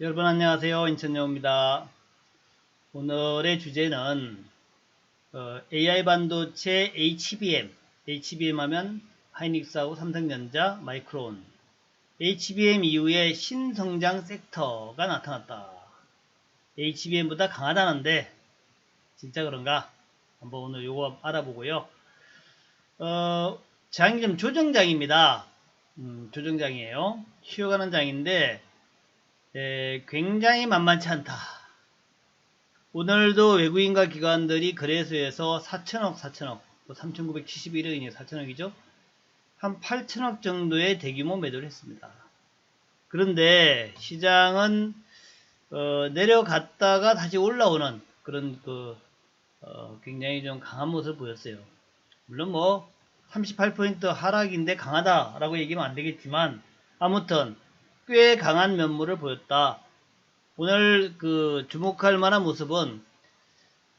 여러분 안녕하세요. 인천여입니다. 오늘의 주제는 어, AI 반도체 HBM HBM 하면 하이닉스하고 삼성전자 마이크론. HBM 이후에 신성장 섹터가 나타났다. HBM보다 강하다는데 진짜 그런가? 한번 오늘 요거 알아보고요. 어, 장이 좀 조정장입니다. 음, 조정장이에요. 쉬어가는 장인데 에, 굉장히 만만치 않다. 오늘도 외국인과 기관들이 거래소에서 4천억, 4천억, 3,971억이니 4천억이죠. 한 8천억 정도의 대규모 매도를 했습니다. 그런데 시장은 어, 내려갔다가 다시 올라오는 그런 그 어, 굉장히 좀 강한 모습을 보였어요. 물론 뭐 38포인트 하락인데 강하다라고 얘기하면 안 되겠지만 아무튼 꽤 강한 면모를 보였다. 오늘 그 주목할 만한 모습은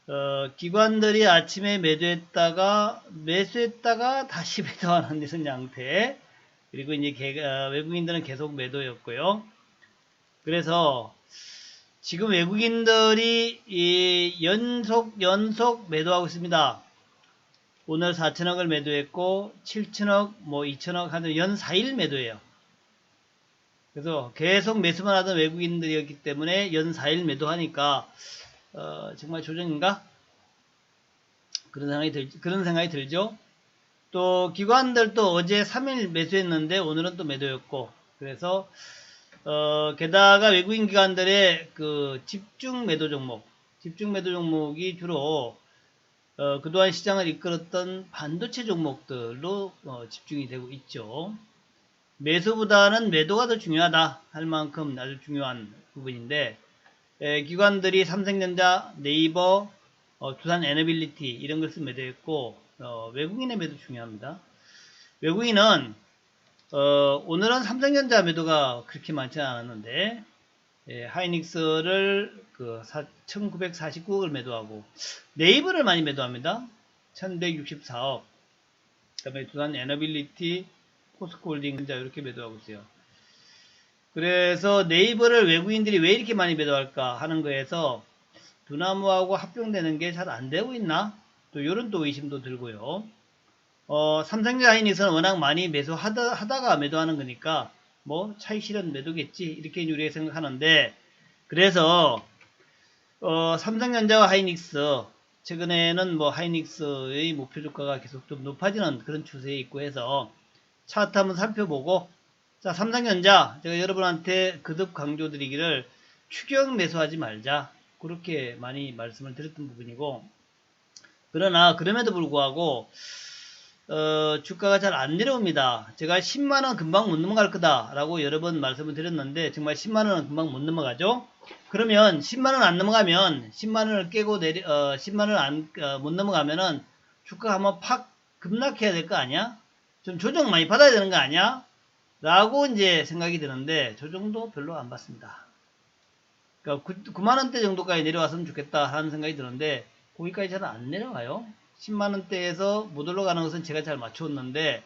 어, 기관들이 아침에 매도했다가 매수했다가 다시 매도하는 이런 양태 그리고 이제 개, 어, 외국인들은 계속 매도였고요. 그래서 지금 외국인들이 이 연속 연속 매도하고 있습니다. 오늘 4천억을 매도했고 7천억 뭐 2천억 하는 연 4일 매도예요. 그래서 계속 매수만 하던 외국인들이었기 때문에 연 4일 매도하니까 어, 정말 조정인가? 그런 생각이 들 그런 생각이 들죠. 또 기관들도 어제 3일 매수했는데 오늘은 또 매도였고 그래서 어, 게다가 외국인 기관들의 그 집중 매도 종목, 집중 매도 종목이 주로 어, 그동안 시장을 이끌었던 반도체 종목들로 어, 집중이 되고 있죠. 매수보다는 매도가 더 중요하다 할 만큼 아주 중요한 부분인데 에, 기관들이 삼성전자, 네이버, 어, 두산 에너빌리티 이런 것을 매도했고 어, 외국인의 매도 중요합니다. 외국인은 어, 오늘은 삼성전자 매도가 그렇게 많지 않았는데 예, 하이닉스를 그 1949억을 매도하고 네이버를 많이 매도합니다. 1164억 그 다음에 두산 에너빌리티 포스코홀딩 자 이렇게 매도하고 있어요. 그래서 네이버를 외국인들이 왜 이렇게 많이 매도할까 하는 거에서 두나무하고 합병되는 게 잘 안 되고 있나? 또 이런 또 의심도 들고요. 어, 삼성전자 하이닉스는 워낙 많이 매수하다 하다가 매도하는 거니까 뭐 차익 실현 매도겠지 이렇게 우리가 생각하는데 그래서 어, 삼성전자와 하이닉스 최근에는 뭐 하이닉스의 목표 주가가 계속 좀 높아지는 그런 추세에 있고 해서 차트 한번 살펴보고 자 삼성전자 제가 여러분한테 거듭 강조드리기를 추경 매수하지 말자 그렇게 많이 말씀을 드렸던 부분이고 그러나 그럼에도 불구하고 어, 주가가 잘 안 내려옵니다. 제가 10만원 금방 못 넘어갈 거다 라고 여러 번 말씀을 드렸는데 정말 10만원은 금방 못 넘어가죠. 그러면 10만원 안 넘어가면 10만원을 깨고 내리 어, 10만원 안, 어, 못 넘어가면은 주가 한번 팍 급락해야 될 거 아니야? 좀 조정 많이 받아야 되는 거 아니야? 라고 이제 생각이 드는데 저 정도 별로 안 받습니다. 그러니까 9, 만원대 정도까지 내려왔으면 좋겠다 하는 생각이 드는데 거기까지 잘 안 내려가요. 10만원대에서 못 올라가는 것은 제가 잘 맞추었는데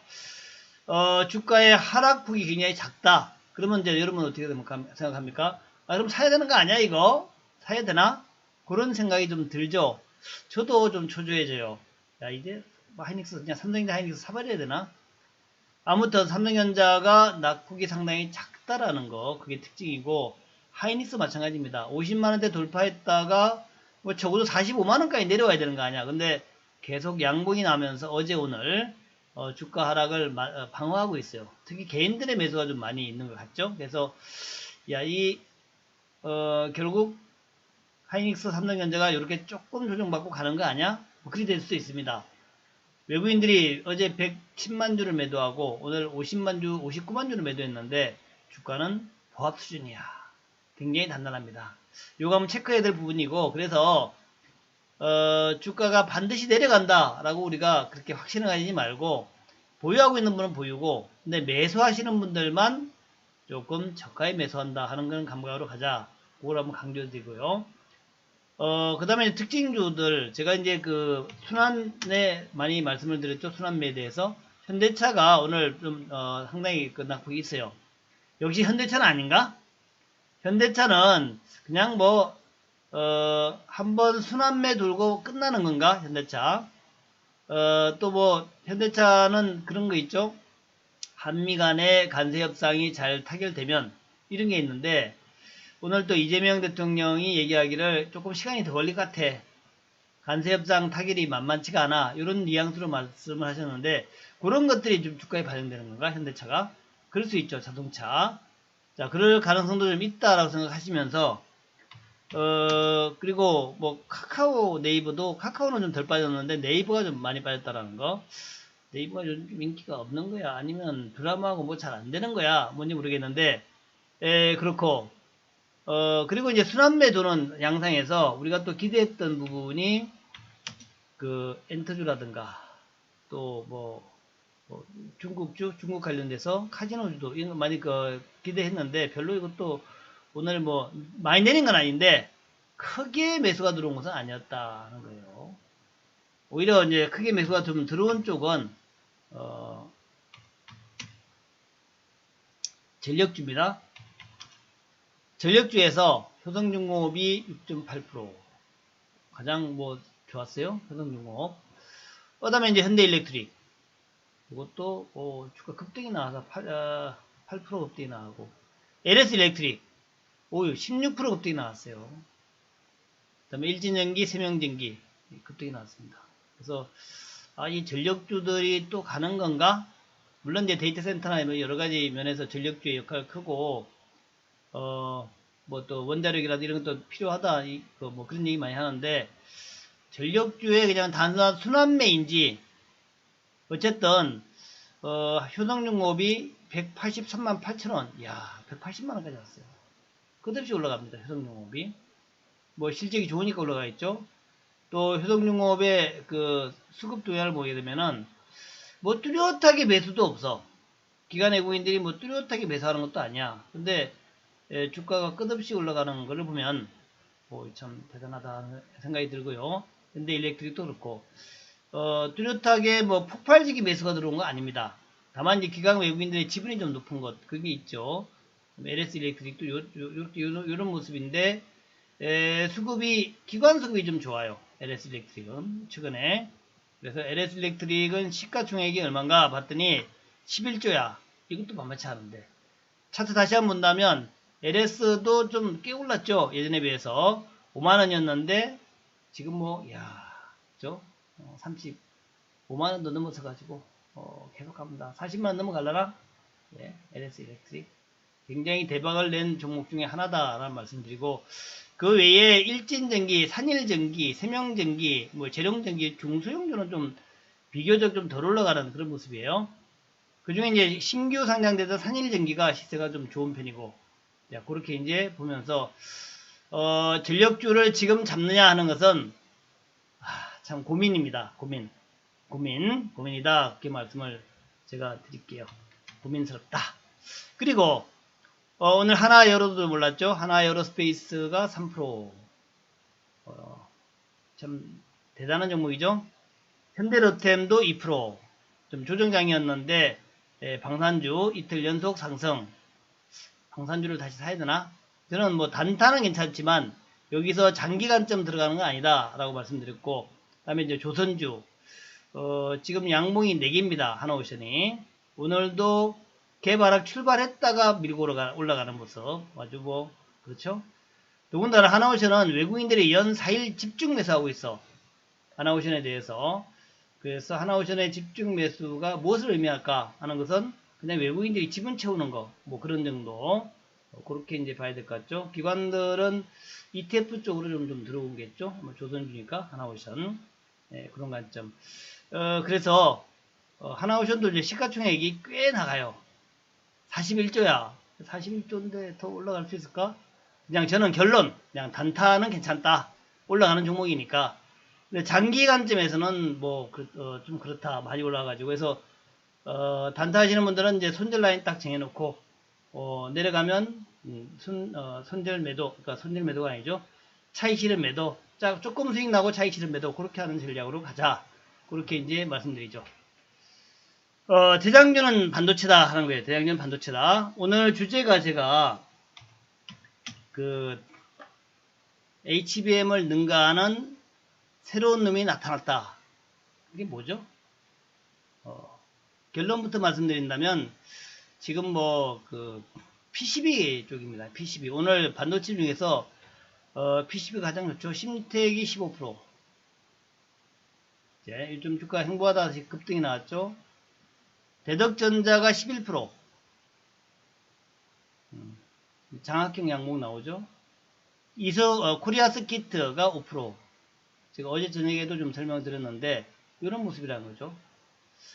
어, 주가의 하락폭이 굉장히 작다. 그러면 이제 여러분 어떻게 생각합니까? 아, 그럼 사야 되는 거 아니야 이거? 사야 되나? 그런 생각이 좀 들죠. 저도 좀 초조해져요. 야 이제 뭐 하이닉스 그냥 삼성전자 하이닉스 사버려야 되나? 아무튼 삼성전자가 낙폭이 상당히 작다라는 거 그게 특징이고 하이닉스 마찬가지입니다. 50만원대 돌파했다가 뭐 적어도 45만원까지 내려와야 되는 거 아니야. 근데 계속 양봉이 나면서 어제 오늘 어, 주가 하락을 마, 어, 방어하고 있어요. 특히 개인들의 매수가 좀 많이 있는 것 같죠. 그래서 야이 어, 결국 하이닉스 삼성전자가 이렇게 조금 조정받고 가는 거 아니야? 뭐 그리 될 수도 있습니다. 외국인들이 어제 110만 주를 매도하고 오늘 50만 주, 59만 주를 매도했는데 주가는 보합 수준이야. 굉장히 단단합니다. 요거 한번 체크해야 될 부분이고 그래서 어, 주가가 반드시 내려간다라고 우리가 그렇게 확신을 가지지 말고 보유하고 있는 분은 보유고 근데 매수하시는 분들만 조금 저가에 매수한다 하는 건 감각으로 가자. 그걸 한번 강조드리고요. 어, 그 다음에 특징주들, 제가 이제 그 순환에 많이 말씀을 드렸죠. 순환매에 대해서. 현대차가 오늘 좀, 어, 상당히 그 낙폭이 있어요. 역시 현대차는 아닌가? 현대차는 그냥 뭐, 어, 한번 순환매 돌고 끝나는 건가? 현대차. 어, 또 뭐, 현대차는 그런 거 있죠? 한미 간의 간세 협상이 잘 타결되면 이런 게 있는데, 오늘 또 이재명 대통령이 얘기하기를 조금 시간이 더 걸릴 것 같아. 간세협상 타결이 만만치가 않아. 이런 뉘앙스로 말씀을 하셨는데, 그런 것들이 좀 주가에 반영되는 건가? 현대차가? 그럴 수 있죠. 자동차. 자, 그럴 가능성도 좀 있다라고 생각하시면서, 어, 그리고 뭐, 카카오 네이버도, 카카오는 좀 덜 빠졌는데, 네이버가 좀 많이 빠졌다라는 거. 네이버가 좀 인기가 없는 거야? 아니면 드라마하고 뭐 잘 안 되는 거야? 뭔지 모르겠는데, 에, 그렇고, 어, 그리고 이제 순환매 도는 양상에서 우리가 또 기대했던 부분이 그 엔터주라든가 또 뭐 중국주, 중국 관련돼서 카지노주도 이런 거 많이 그 기대했는데 별로 이것도 오늘 뭐 많이 내린 건 아닌데 크게 매수가 들어온 것은 아니었다는 거예요. 오히려 이제 크게 매수가 좀 들어온 쪽은 어, 전력주입니다. 전력주에서 효성중공업이 6.8% 가장 뭐 좋았어요. 효성중공업. 그 다음에 이제 현대일렉트릭 이것도 어, 주가 급등이 나와서 8, 어, 8% 급등이 나오고 LS일렉트릭 오16% 급등이 나왔어요. 그 다음에 일진전기, 세명전기 급등이 나왔습니다. 그래서 아, 이 전력주들이 또 가는 건가? 물론 이제 데이터 센터나 뭐 여러 가지 면에서 전력주의 역할이 크고 어, 뭐 또 원자력이라도 이런 것도 필요하다, 이, 그 뭐 그런 얘기 많이 하는데, 전력주의 그냥 단순한 순환매인지, 어쨌든, 어, 효성중업이 183만 8천원, 이야, 180만원까지 왔어요. 끝없이 올라갑니다, 효성중업이. 뭐 실적이 좋으니까 올라가 있죠. 또 효성중업의 그 수급 동향을 보게 되면은, 뭐 뚜렷하게 매수도 없어. 기관 외국인들이 뭐 뚜렷하게 매수하는 것도 아니야. 근데 예, 주가가 끝없이 올라가는 것을 보면 뭐 참 대단하다는 생각이 들고요. 근데 일렉트릭도 그렇고 어, 뚜렷하게 뭐 폭발적인 매수가 들어온 거 아닙니다. 다만 이제 기관 외국인들의 지분이 좀 높은 것 그게 있죠. LS 일렉트릭도 요런 모습인데 에, 수급이 기관 수급이 좀 좋아요. LS 일렉트릭은 최근에 그래서 LS 일렉트릭은 시가총액이 얼마인가 봤더니 11조야. 이것도 만만치 않은데 차트 다시 한번 본다면 LS도 좀 꽤 올랐죠. 예전에 비해서 5만원이었는데 지금 뭐 야, 그죠? 어, 35만원도 넘어서 가지고 어, 계속 갑니다. 40만원 넘어갈라나? 예, LS 일렉트릭 굉장히 대박을 낸 종목 중에 하나다라는 말씀드리고 그 외에 일진전기, 산일전기, 세명전기, 뭐 재룡전기, 중소형주는 좀 비교적 좀 덜 올라가는 그런 모습이에요. 그 중에 이제 신규 상장돼서 산일전기가 시세가 좀 좋은 편이고 자, 그렇게 이제 보면서 어, 전력주를 지금 잡느냐 하는 것은 아, 참 고민입니다. 고민. 고민. 고민이다. 그렇게 말씀을 제가 드릴게요. 고민스럽다. 그리고 어, 오늘 하나 여로도 몰랐죠? 하나 여로스페이스가 3%. 어, 참 대단한 종목이죠? 현대로템도 2%. 좀 조정장이었는데 예, 방산주 이틀 연속 상승. 방산주를 다시 사야 되나? 저는 뭐 단타는 괜찮지만 여기서 장기간점 들어가는 건 아니다 라고 말씀드렸고 그 다음에 이제 조선주 어, 지금 양봉이 4개입니다 하나오션이. 오늘도 개발학 출발했다가 밀고 올라가, 올라가는 모습 아주 뭐 그렇죠? 더군다나 하나오션은 외국인들이 연 4일 집중 매수하고 있어. 하나오션에 대해서. 그래서 하나오션의 집중 매수가 무엇을 의미할까 하는 것은 그냥 외국인들이 지분 채우는 거, 뭐 그런 정도. 어, 그렇게 이제 봐야 될 것 같죠. 기관들은 ETF 쪽으로 좀, 좀 들어오겠죠. 뭐 조선주니까 하나오션. 네, 그런 관점. 어, 그래서, 어, 하나오션도 이제 시가총액이 꽤 나가요. 41조야. 41조인데 더 올라갈 수 있을까? 그냥 저는 결론, 그냥 단타는 괜찮다. 올라가는 종목이니까. 근데 장기 관점에서는 뭐, 그, 어, 좀 그렇다. 많이 올라가가지고. 그래서 어, 단타 하시는 분들은 이제 손절 라인 딱 정해놓고, 어, 내려가면, 음, 손, 어, 손절 매도, 그러니까 손절 매도가 아니죠. 차익 실현 매도, 자, 조금 수익 나고 차익 실현 매도, 그렇게 하는 전략으로 가자. 그렇게 이제 말씀드리죠. 어, 대장주는 반도체다 하는 거예요. 대장주는 반도체다. 오늘 주제가 제가, 그 HBM을 능가하는 새로운 놈이 나타났다. 이게 뭐죠? 어, 결론부터 말씀드린다면 지금 뭐 그 PCB 쪽입니다. PCB 오늘 반도체 중에서 어, PCB 가장 좋죠. 심텍이 15%. 이제 요즘 주가 행보하다 다시 급등이 나왔죠. 대덕전자가 11%. 음, 장학형 양목 나오죠. 이서 어, 코리아 스 키트가 5%. 제가 어제 저녁에도 좀 설명드렸는데 이런 모습이라는 거죠.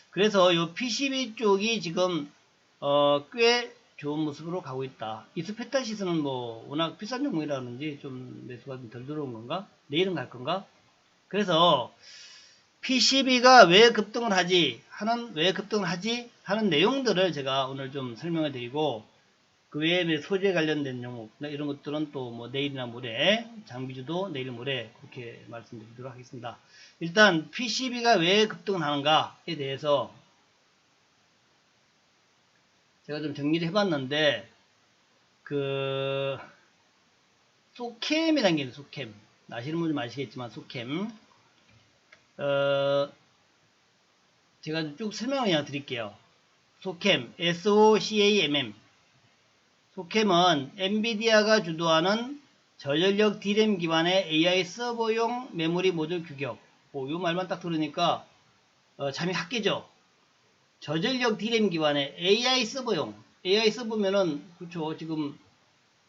그래서 이 PCB 쪽이 지금 어, 꽤 좋은 모습으로 가고 있다. 이스페타시스는 뭐 워낙 비싼 종목이라는지 좀 매수가 좀 덜 들어온 건가? 내일은 갈 건가? 그래서 PCB가 왜 급등을 하지 하는 왜 급등을 하지 하는 내용들을 제가 오늘 좀 설명을 드리고 그 외에 소재 관련된 종목 이런 것들은 또 뭐 내일이나 모레 장비주도 내일 모레 그렇게 말씀드리도록 하겠습니다. 일단 PCB가 왜 급등을 하는가에 대해서 제가 좀 정리를 해봤는데 그 소캠이라는 게 있어요. 소캠 아시는 분좀 아시겠지만 소캠 어 제가 쭉 설명을 그냥 드릴게요. 소캠 SOCAMM 소캠은 엔비디아가 주도하는 저전력 D램 기반의 AI 서버용 메모리 모듈 규격. 뭐, 요 말만 딱 들으니까 어, 잠이 확 깨죠. 저전력 D램 기반의 AI 서버용. AI 서버면은 그렇죠. 지금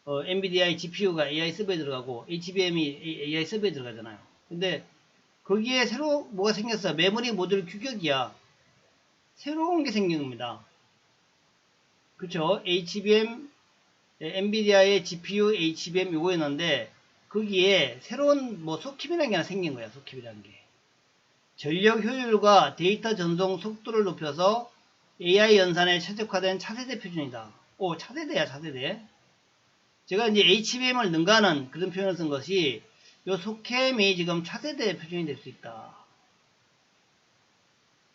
어, NVIDIA GPU가 AI 서버에 들어가고 HBM이 AI 서버에 들어가잖아요. 근데 거기에 새로 뭐가 생겼어 메모리 모듈 규격이야. 새로운 게 생긴 겁니다. 그렇죠. HBM 엔비디아의 GPU HBM 요거였는데 거기에 새로운 뭐 소킴이라는 게 하나 생긴 거야 소킴이라는 게 전력 효율과 데이터 전송 속도를 높여서 AI 연산에 최적화된 차세대 표준이다. 오, 차세대야, 차세대. 제가 이제 HBM을 능가하는 그런 표현을 쓴 것이 요 소캠이 지금 차세대 표준이 될 수 있다.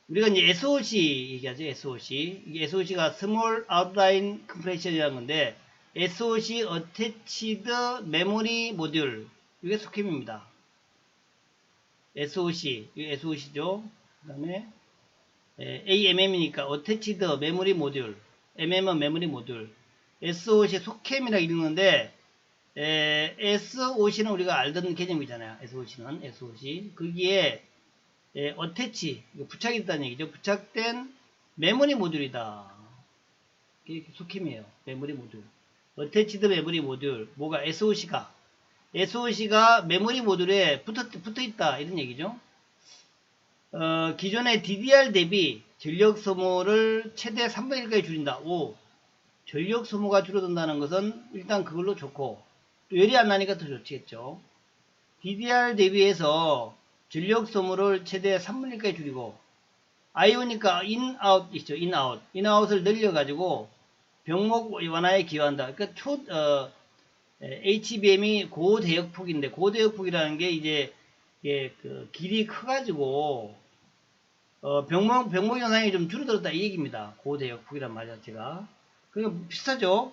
우리가 이제 SOC 얘기하죠, SOC. 이게 SOC가 Small Outline Compression이라는 건데, SOC Attached Memory Module. 이게 소캠입니다. SOC, 이 SOC죠. 그 다음에 AMM이니까 Attached Memory Module, MM은 메모리 모듈, SOC 소캠이라 읽는데 에, SOC는 우리가 알던 개념이잖아요. SOC는 SOC 거기에 에, 어태치 부착이 있다는 얘기죠. 부착된 메모리 모듈이다. 이게 소캠이에요. 메모리 모듈. 어태치드 메모리 모듈 뭐가 SOC가 SOC가 메모리 모듈에 붙어, 붙어 있다 이런 얘기죠. 어, 기존의 DDR 대비 전력 소모를 최대 3분의 1까지 줄인다. 오, 전력 소모가 줄어든다는 것은 일단 그걸로 좋고 또 열이 안 나니까 더 좋겠죠. DDR 대비해서 전력 소모를 최대 3분의 1까지 줄이고 아이오니까 인, 아웃 있죠. 인, 아웃. 인, 아웃을 늘려가지고 병목 완화에 기여한다. 그러니까 초, 어, HBM이 고대역폭인데 고대역폭이라는 게 이제 예, 그 길이 커가지고 어, 병목 병목 현상이 좀 줄어들었다 이 얘기입니다. 고대역폭이란 말 자체가 그냥 비슷하죠.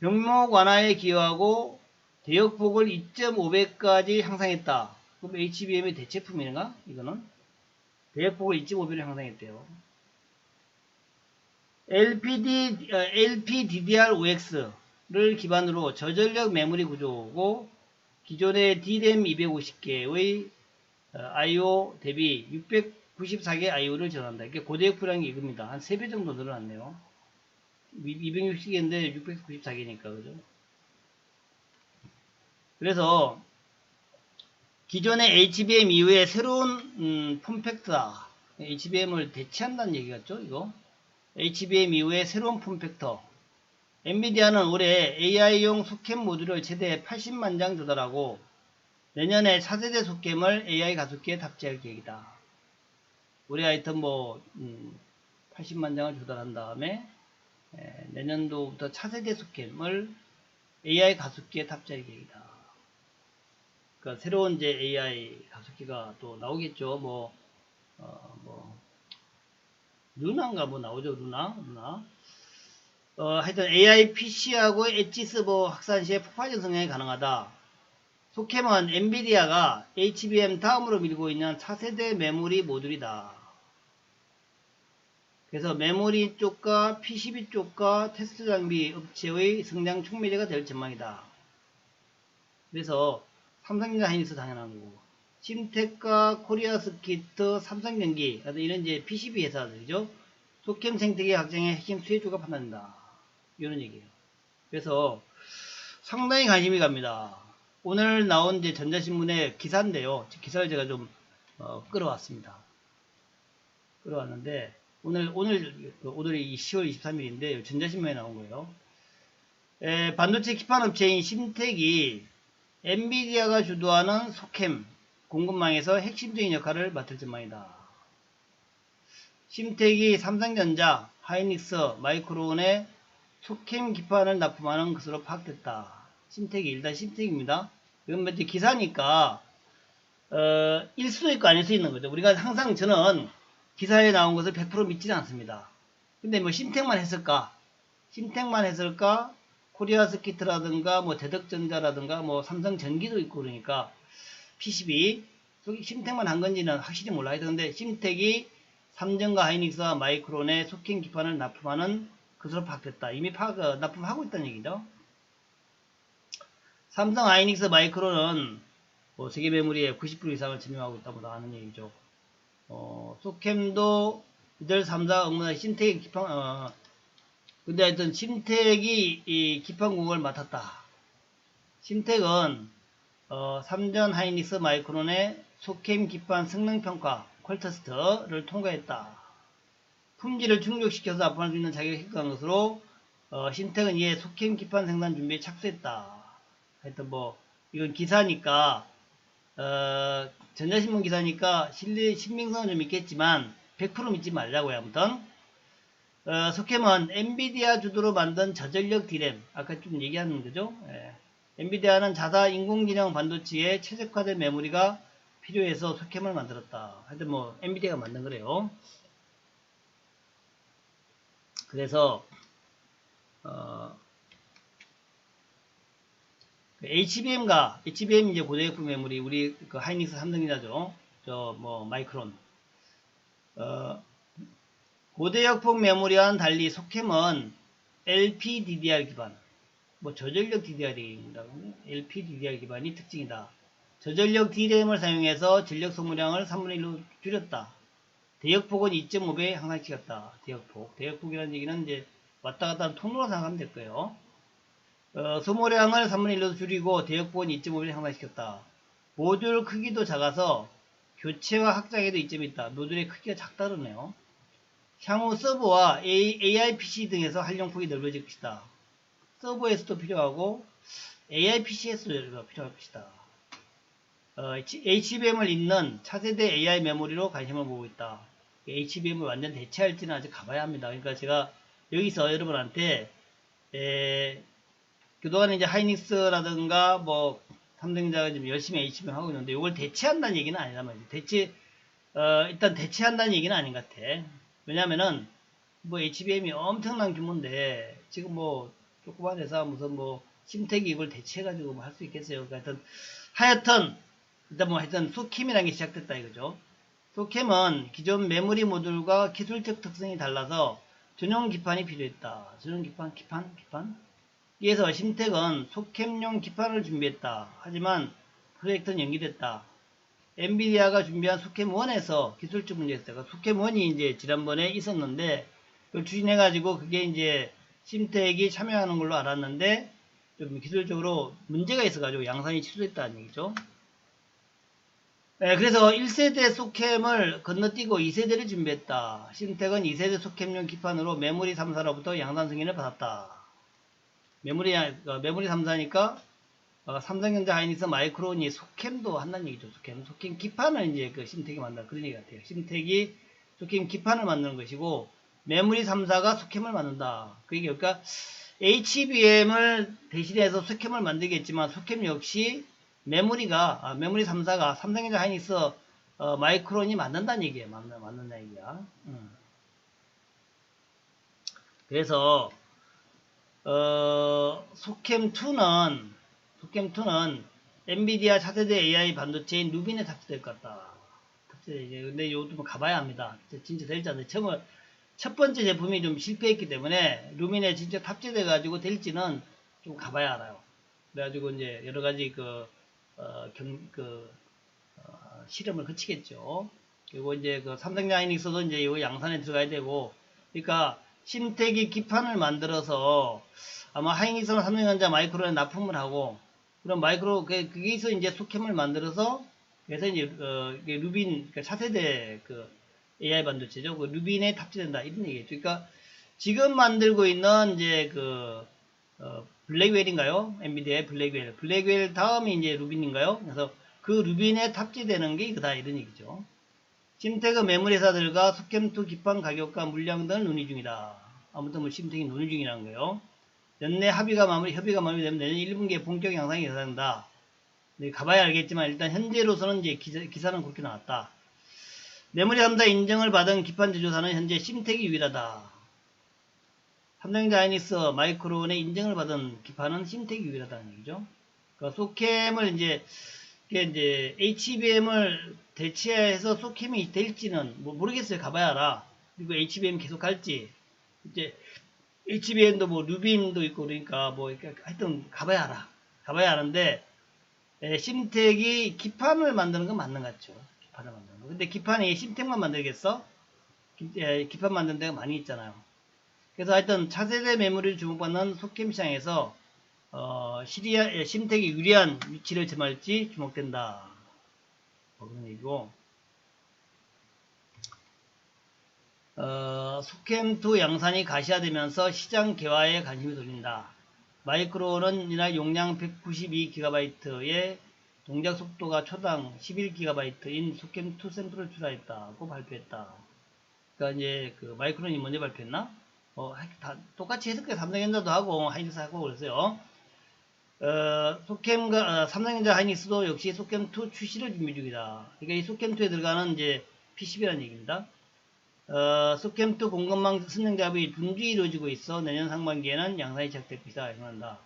병목 완화에 기여하고 대역폭을 2.5배까지 향상했다. 그럼 HBM의 대체품인가? 이거는 대역폭을 2.5배로 향상했대요. LPD, 어, LPDDR5X 를 기반으로 저전력 메모리 구조고 기존의 DRAM 250개의 IO 대비 694개 IO를 전환한다. 이게 고대역폭이라는 게 이겁니다. 한 3배 정도 늘어났네요. 260개인데 694개니까 그죠? 그래서 기존의 HBM 이후에 새로운 음, 폼팩터다. HBM을 대체한다는 얘기 같죠? 이거 HBM 이후에 새로운 폼팩터 엔비디아는 올해 AI용 소캠 모듈을 최대 80만 장 조달하고 내년에 차세대 소캠을 AI 가속기에 탑재할 계획이다. 올해 하여튼 뭐 음, 80만 장을 조달한 다음에 에, 내년도부터 차세대 소캠을 AI 가속기에 탑재할 계획이다. 그러니까 새로운 이제 AI 가속기가 또 나오겠죠. 뭐, 어, 뭐, 루나인가 뭐 나오죠. 루나, 루나. 어, 하여튼 AI PC하고 엣지 서버 확산 시에 폭발적 성장이 가능하다. 소캠은 엔비디아가 HBM 다음으로 밀고 있는 차세대 메모리 모듈이다. 그래서 메모리 쪽과 PCB 쪽과 테스트 장비 업체의 성장 촉매제가 될 전망이다. 그래서 삼성전자 하이닉스 당연한 거고 심텍과 코리아 스키트, 삼성전기 이런 이제 PCB 회사들이죠. 소캠 생태계 확장의 핵심 수혜주가 판단된다. 이런 얘기예요. 그래서 상당히 관심이 갑니다. 오늘 나온 이제 전자신문의 기사인데요. 기사를 제가 좀 어, 끌어왔습니다. 끌어왔는데 오늘 오늘 그 오늘이 10월 23일인데 전자신문에 나온 거예요. 에, 반도체 기판 업체인 심텍이 엔비디아가 주도하는 소캠 공급망에서 핵심적인 역할을 맡을 전망이다. 심텍이 삼성전자, 하이닉스, 마이크론의 소캠 기판을 납품하는 것으로 파악됐다. 심텍이 일단 심텍입니다. 이건 이제 기사니까 어, 일 수도 있고 아닐 수 있는 거죠. 우리가 항상 저는 기사에 나온 것을 100% 믿지는 않습니다. 근데 뭐 심텍만 했을까? 심텍만 했을까? 코리아 스키트라든가 뭐 대덕전자라든가 뭐 삼성전기도 있고 그러니까 PCB 심텍만 한 건지는 확실히 몰라요. 그런데 심텍이 삼성과 하이닉스와 마이크론의 소킹 기판을 납품하는 것으로 파악됐다. 이미 파악, 어, 납품하고 있다는 얘기죠. 삼성 하이닉스 마이크론은 뭐 세계 메모리의 90% 이상을 점유하고 있다고 나하는 얘기죠. 어, 소캠도 이들 3사 응원한 신텍 기판, 어, 근데 하여튼 심텍이 이 기판 공을 맡았다. 심텍은 어, 삼전 하이닉스 마이크론의 소캠 기판 성능평가 퀄테스트를 통과했다. 품질을 충족시켜서 납품할 수 있는 자격을 획득한 것으로 어, 신텍은 이에 소캠 기판 생산 준비에 착수했다. 하여튼 뭐 이건 기사니까 어, 전자신문 기사니까 신뢰, 신빙성은 좀 있겠지만 100% 믿지 말자고요. 아무튼 어, 소캠은 엔비디아 주도로 만든 저전력 디램 아까 좀 얘기하는 거죠. 예. 엔비디아는 자사 인공지능 반도체에 최적화된 메모리가 필요해서 소캠을 만들었다. 하여튼 뭐 엔비디아가 만든 거래요. 그래서 어, HBM과 HBM 이제 고대역품 메모리 우리 그 하이닉스 삼성이라죠. 저 뭐 마이크론 어, 고대역폭 메모리와는 달리 소캠은 LPDDR 기반 뭐 저전력 DDR입니다. LPDDR 기반이 특징이다. 저전력 DRAM을 사용해서 전력 소모량을 3분의 1로 줄였다. 대역폭은 2.5배 향상시켰다. 대역폭. 대역폭이라는 얘기는 이제 왔다 갔다 하는 통로로 생각하면 될 거예요. 어, 소모량을 3분의 1로 줄이고 대역폭은 2.5배 향상시켰다. 모듈 크기도 작아서 교체와 확장에도 이점이 있다. 모듈의 크기가 작다 그러네요. 향후 서버와 AI PC 등에서 활용폭이 넓어질 것이다. 서버에서도 필요하고 AI PC에서도 필요할 것이다. 어, HBM을 잇는 차세대 AI 메모리로 관심을 보고 있다. HBM을 완전 대체할지는 아직 가봐야 합니다. 그러니까 제가 여기서 여러분한테 에, 그동안 이제 하이닉스라든가 뭐 삼성자가 지금 열심히 HBM 하고 있는데 이걸 대체한다는 얘기는 아니란 말이죠. 대체 어, 일단 대체한다는 얘기는 아닌 것 같아. 왜냐면은 뭐 HBM이 엄청난 규모인데 지금 뭐 조그만 회사 무슨 뭐 심택이 이걸 대체해가지고 뭐 할 수 있겠어요. 그러니까 하여튼 하여튼 일단 뭐 하여튼 소캠이라는 게 시작됐다 이거죠. 소캠은 기존 메모리 모듈과 기술적 특성이 달라서 전용 기판이 필요했다. 전용 기판, 기판, 기판. 이에서 심택은 소캠용 기판을 준비했다. 하지만 프로젝트는 연기됐다. 엔비디아가 준비한 소캠1에서 기술적 문제가 있다가 소캠1이 이제 지난번에 있었는데 그걸 추진해가지고 그게 이제 심택이 참여하는 걸로 알았는데 좀 기술적으로 문제가 있어가지고 양산이 취소됐다는 얘기죠. 네, 그래서 1세대 소캠을 건너뛰고 2세대를 준비했다. 심택은 2세대 소캠용 기판으로 메모리 3사로부터 양산 승인을 받았다. 메모리, 어, 메모리 3사니까 어, 삼성전자 하이닉스 마이크론이 소캠도 한다는 얘기죠. 소캠. 소캠 기판을 이제 그 심택이 만든다. 그런 얘기 같아요. 심택이 소캠 기판을 만드는 것이고 메모리 3사가 소캠을 만든다. 그러니까 HBM을 대신해서 소캠을 만들겠지만 소캠 역시 메모리가 아, 메모리 3사가 삼성전자 하이닉스 어, 마이크론이 만든다는 얘기예요. 만든, 만든다는 얘기야. 음. 그래서 어, 소캠2는, 소캠2는 엔비디아 차세대 AI 반도체인 루빈에 탑재될 것 같다. 탑재, 이제, 근데 이것도 뭐 가봐야 합니다. 진짜 될지 안 될지. 처음, 첫 번째 제품이 좀 실패했기 때문에 루민에 진짜 탑재돼 가지고 될지는 좀 가봐야 알아요. 그래가지고 이제 여러 가지 그, 어, 경, 그, 어, 실험을 거치겠죠. 그리고 이제 그 삼성자이닉스도 이제 이 양산에 들어가야 되고, 그러니까 심택이 기판을 만들어서 아마 하이닉스나 삼성전자 마이크로에 납품을 하고, 그럼 마이크로, 그, 거기서 이제 소캠을 만들어서, 그래서 이제, 어, 루빈, 그 차세대 그 AI 반도체죠. 그 루빈에 탑재된다. 이런 얘기겠죠. 그러니까 지금 만들고 있는 이제 그, 어, 블랙웰인가요? 엔비디아의 블랙웰. 블랙웰 다음이 이제 루빈인가요? 그래서 그 루빈에 탑재되는 게 이거다. 이런 얘기죠. 심테그 매물 회사들과 소캠2 기판 가격과 물량 등을 논의 중이다. 아무튼 뭐 심텍이 논의 중이라는 거예요. 연내 합의가 마무리, 협의가 마무리되면 내년 1분기에 본격 양상이 예상된다. 네, 가봐야 알겠지만 일단 현재로서는 이제 기사, 는 그렇게 나왔다. 메모리 3사 인정을 받은 기판 제조사는 현재 심텍이 유일하다. 삼성전자 아이닉스 마이크론의 인정을 받은 기판은 심텍이 유일하다는 얘기죠. 그러니까 소캠을 이제 이제 HBM을 대체해서 소캠이 될지는 뭐 모르겠어요. 가봐야 알아. 그리고 HBM 계속 갈지 이제 HBM도 뭐 루빈도 있고 그러니까 뭐 하여튼 가봐야 알아. 가봐야 아는데 에, 심텍이 기판을 만드는 건 맞는 것 같죠. 기판을 만드는 거. 근데 기판이 심텍만 만들겠어? 기판 만드는 데가 많이 있잖아요. 그래서 하여튼 차세대 메모리를 주목받는 소캠 시장에서 어, 시리아, 에, 심텍이 유리한 위치를 점할지 주목된다. 뭐 그런 얘기고 어, 소캠2 양산이 가시화되면서 시장 개화에 관심이 돌린다. 마이크로는 이날 용량 192GB의 동작 속도가 초당 11GB인 소캠2 샘플을 출하했다고 발표했다. 그러니까 이제 그 마이크론이 먼저 발표했나? 어, 다 똑같이 해석해 삼성전자도 하고 하이닉스 하고 그랬어요. 어, 소캠과 어, 삼성전자 하이닉스도 역시 소캠2 출시를 준비 중이다. 그러니까 이 소캠2에 들어가는 이제 PCB라는 얘기입니다. 어, 소캠2 공급망 선정 작업이 분주히 이루어지고 있어 내년 상반기에는 양산이 시작될 것이다. 예상한다.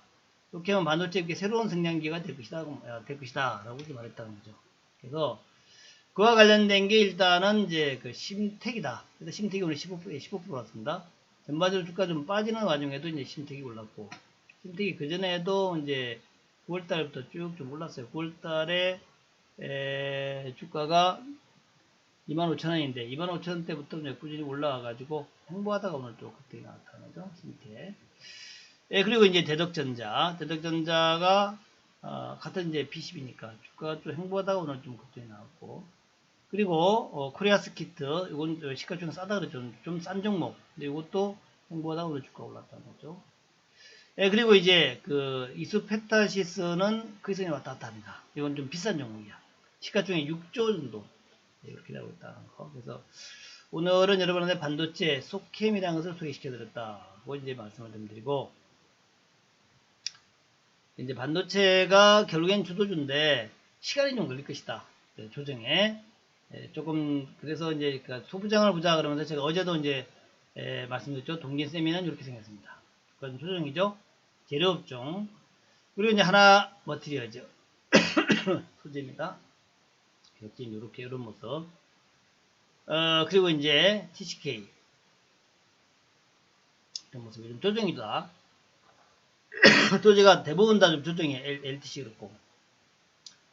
소캠은 반도체 새로운 성장기가 될 것이다. 어, 될 것이다. 라고 이렇게 말했다는 거죠. 그래서 그와 관련된 게 일단은 이제 그 심택이다. 그래서 심택이 오늘 15%, 15% 왔습니다. 전반적으로 주가 좀 빠지는 와중에도 이제 심택이 올랐고, 심택이 그전에도 이제 9월달부터 쭉 좀 올랐어요. 9월달에 주가가 25,000원인데 25,000원대부터 이제 꾸준히 올라와가지고 행보하다가 오늘 또 그때 나타나죠. 밑에. 예, 그리고 이제 대덕전자. 대덕전자가 어, 같은 이제 PCB니까 주가가 좀 행보하다가 오늘 좀 급등이 나왔고 그리고 어, 코리아스 키트 이건 시가총액 싸다 그랬죠. 좀 싼 종목. 근데 이것도 행보하다가 오늘 주가 올랐다는 거죠. 예, 그리고 이제 그 이수페타시스는 그 이상에 왔다 갔다 합니다. 이건 좀 비싼 종목이야. 시가총액 6조 정도 이렇게 나오고 있다는 거. 그래서 오늘은 여러분한테 반도체 속캠이라는 것을 소개시켜 드렸다고 이제 말씀을 좀 드리고 이제 반도체가 결국엔 주도주인데 시간이 좀 걸릴 것이다. 네, 조정에 네, 조금 그래서 이제 그 소부장을 보자 그러면서 제가 어제도 이제 에, 말씀드렸죠. 동진세미는 이렇게 생겼습니다. 그건 조정이죠. 재료업종 그리고 이제 하나 머티리얼죠. 소재입니다. 역진 이렇게 이런 모습. 어, 그리고 이제 TCK 이런 모습 이런 조정이다. 또 제가 대부분 다 좀 조정이 LTC 그렇고.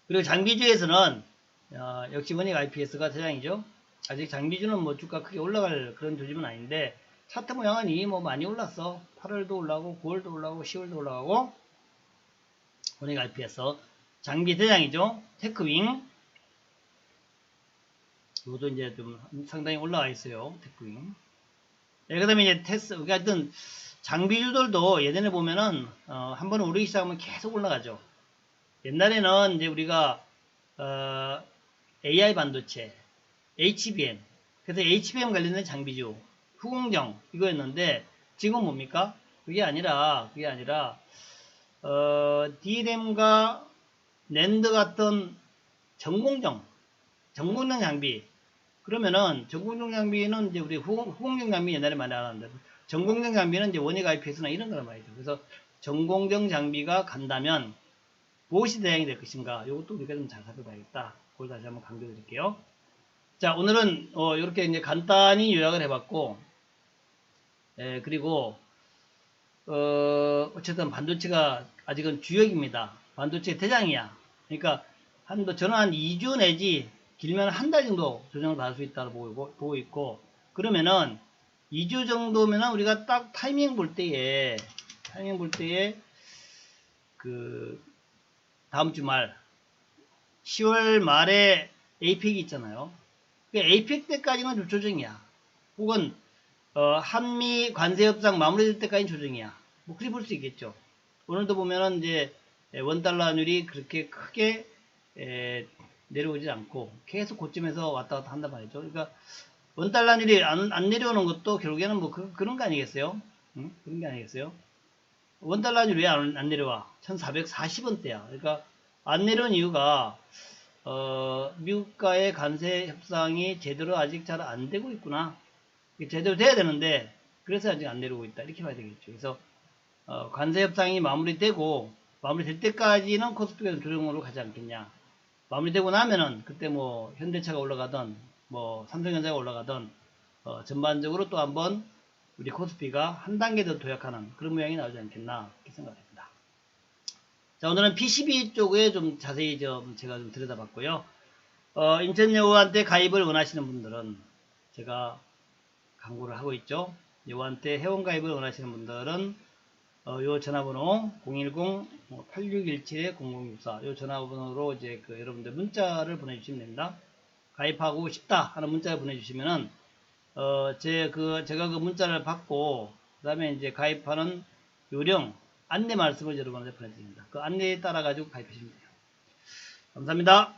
그리고 장비주에서는 어, 역시 원익 IPS가 대장이죠. 아직 장비주는 뭐 주가 크게 올라갈 그런 조짐은 아닌데 차트 모양은 뭐 많이 올랐어. 8월도 올라가고 9월도 올라가고 10월도 올라가고 원익 IPS 장비 대장이죠. 테크윙 이것도 이제 좀 상당히 올라와 있어요. 테크윙. 네, 그 다음에 이제 테스, 하여튼 장비주들도 예전에 보면은, 어, 한번 오르기 시작하면 계속 올라가죠. 옛날에는 이제 우리가, 어, AI 반도체, HBM, 그래서 HBM 관련된 장비주, 후공정, 이거였는데, 지금 뭡니까? 그게 아니라, 그게 아니라, 어, DRAM과 낸드 같은 전공정, 전공정 장비, 그러면은 전공정 장비는 이제 우리 후공, 후공정 장비 옛날에 많이 알았는데 전공정 장비는 이제 원예 가입회수나 이런 거란 말이죠. 그래서 전공정 장비가 간다면 무엇이 대상이 될 것인가? 이것도 우리가 좀 잘 살펴봐야겠다. 그걸 다시 한번 강조드릴게요. 자, 오늘은 어, 이렇게 이제 간단히 요약을 해봤고, 예, 그리고 어, 어쨌든 반도체가 아직은 주역입니다. 반도체 대장이야. 그러니까 한, 뭐 저는 한 2주 내지 길면 한 달 정도 조정을 받을 수 있다고 보고 있고, 그러면은 2주 정도면은 우리가 딱 타이밍 볼 때에, 타이밍 볼 때에 그 다음 주 말, 10월 말에 에이펙이 있잖아요. 그 에이펙 때까지는 좀 조정이야. 혹은 어, 한미 관세 협상 마무리될 때까지 조정이야. 뭐 그리 볼 수 있겠죠. 오늘도 보면은 이제 원 달러율이 그렇게 크게 에, 내려오지 않고 계속 고점에서 왔다 갔다 한단 말이죠. 그러니까 원 달러율이 안, 안 내려오는 것도 결국에는 뭐 그, 런거 아니겠어요? 응? 그런 게 아니겠어요? 원 달러율이 왜 안 내려와? 1440원대야. 그러니까 안 내려온 이유가 어, 미국과의 관세 협상이 제대로 아직 잘 안 되고 있구나. 제대로 돼야 되는데 그래서 아직 안 내려오고 있다. 이렇게 봐야 되겠죠. 그래서 어, 관세 협상이 마무리되고 마무리될 때까지는 코스피가 좀 조정으로 가지 않겠냐. 마무리되고 나면은 그때 뭐 현대차가 올라가던 뭐 삼성전자가 올라가던 어, 전반적으로 또 한번 우리 코스피가 한 단계 더 도약하는 그런 모양이 나오지 않겠나 이렇게 생각합니다. 자 오늘은 PCB 쪽에 좀 자세히 좀 제가 좀 들여다봤고요. 어, 인천여우한테 가입을 원하시는 분들은 제가 광고를 하고 있죠. 여우한테 회원 가입을 원하시는 분들은 어, 요 전화번호 010-8617-0064요 전화번호로 이제 그 여러분들 문자를 보내주시면 됩니다. 가입하고 싶다 하는 문자를 보내주시면은 어, 제 그 제가 그 문자를 받고 그 다음에 이제 가입하는 요령 안내 말씀을 여러분한테 보내드립니다. 그 안내에 따라 가지고 가입하시면 돼요. 감사합니다.